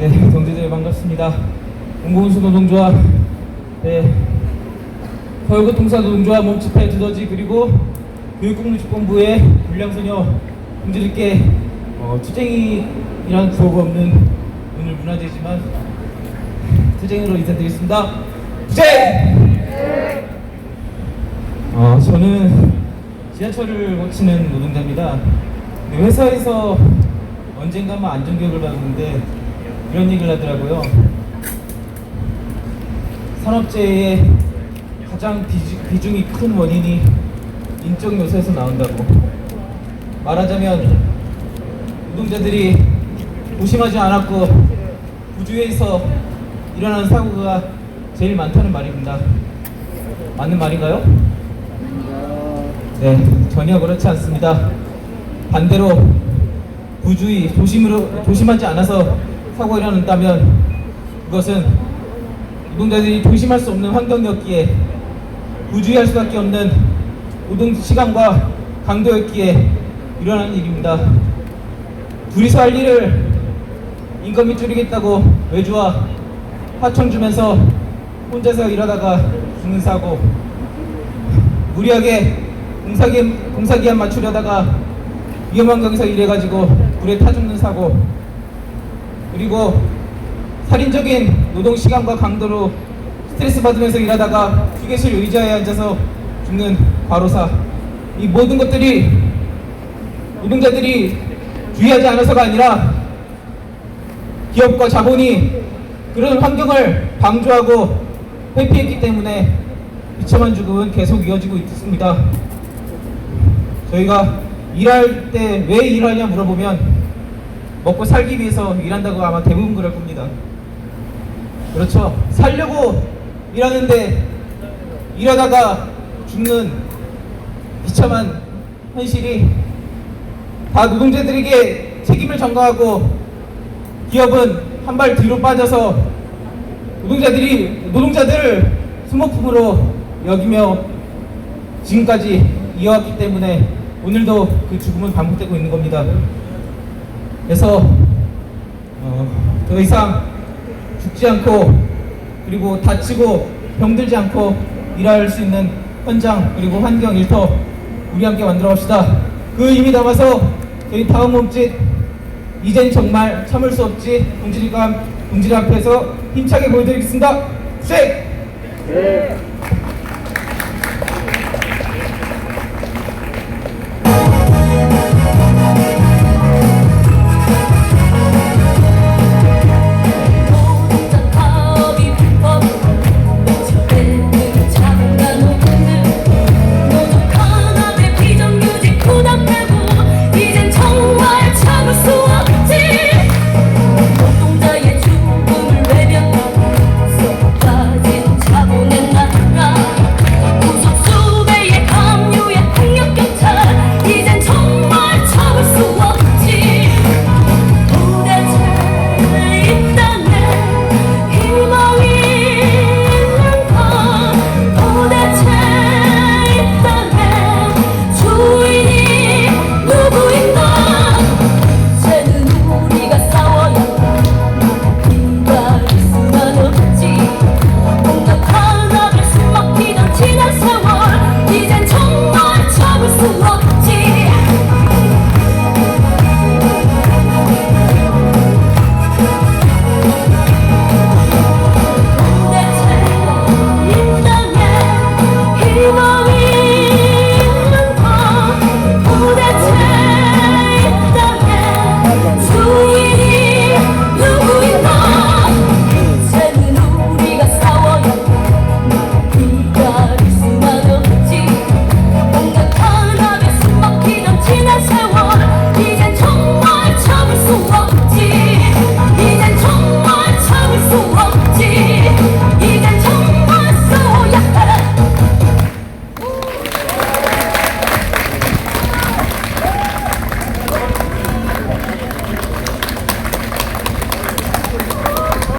네, 동지들 반갑습니다. 공공운수 노동조합, 네, 서울교통사 노동조합 몸집회 두더지 그리고 교육국립본부의 불량소녀 동지들께 어, 투쟁이라는 구호가 없는 오늘 문화제지만 투쟁으로 인사드리겠습니다. 투쟁! 어, 저는 지하철을 고치는 노동자입니다. 네, 회사에서 언젠가 만 안전교육을 받았는데 이런 얘기를 하더라고요. 산업재해의 가장 비중이 큰 원인이 인적 요소에서 나온다고. 말하자면 노동자들이 조심하지 않았고 부주의에서 일어나는 사고가 제일 많다는 말입니다. 맞는 말인가요? 네, 전혀 그렇지 않습니다. 반대로 부주의, 조심으로 조심하지 않아서 사고가 일어난다면 그것은 노동자들이 조심할 수 없는 환경이었기에 부주의할 수밖에 없는 노동 시간과 강도였기에 일어나는 일입니다. 둘이서 할 일을 인건비 줄이겠다고 외주와 하청 주면서 혼자서 일하다가 죽는 사고 무리하게 공사기, 공사기한 맞추려다가 위험한 경에서 일해가지고 불에 타 죽는 사고 그리고 살인적인 노동 시간과 강도로 스트레스 받으면서 일하다가 휴게실 의자에 앉아서 죽는 과로사 이 모든 것들이 노동자들이 주의하지 않아서가 아니라 기업과 자본이 그런 환경을 방조하고 회피했기 때문에 비참한 죽음은 계속 이어지고 있습니다. 저희가 일할 때 왜 일하냐 물어보면 먹고 살기 위해서 일한다고 아마 대부분 그럴 겁니다. 그렇죠. 살려고 일하는데 일하다가 죽는 비참한 현실이 다 노동자들에게 책임을 전가하고 기업은 한 발 뒤로 빠져서 노동자들이 노동자들을 수모품으로 여기며 지금까지 이어왔기 때문에 오늘도 그 죽음은 반복되고 있는 겁니다. 그래서 어, 더 이상 죽지 않고 그리고 다치고 병들지 않고 일할 수 있는 현장 그리고 환경 일터 우리 함께 만들어 갑시다. 그 의미 담아서 저희 다음 몸짓 이젠 정말 참을 수 없지 동지감 동지들 앞에서 힘차게 보여드리겠습니다. 쉐!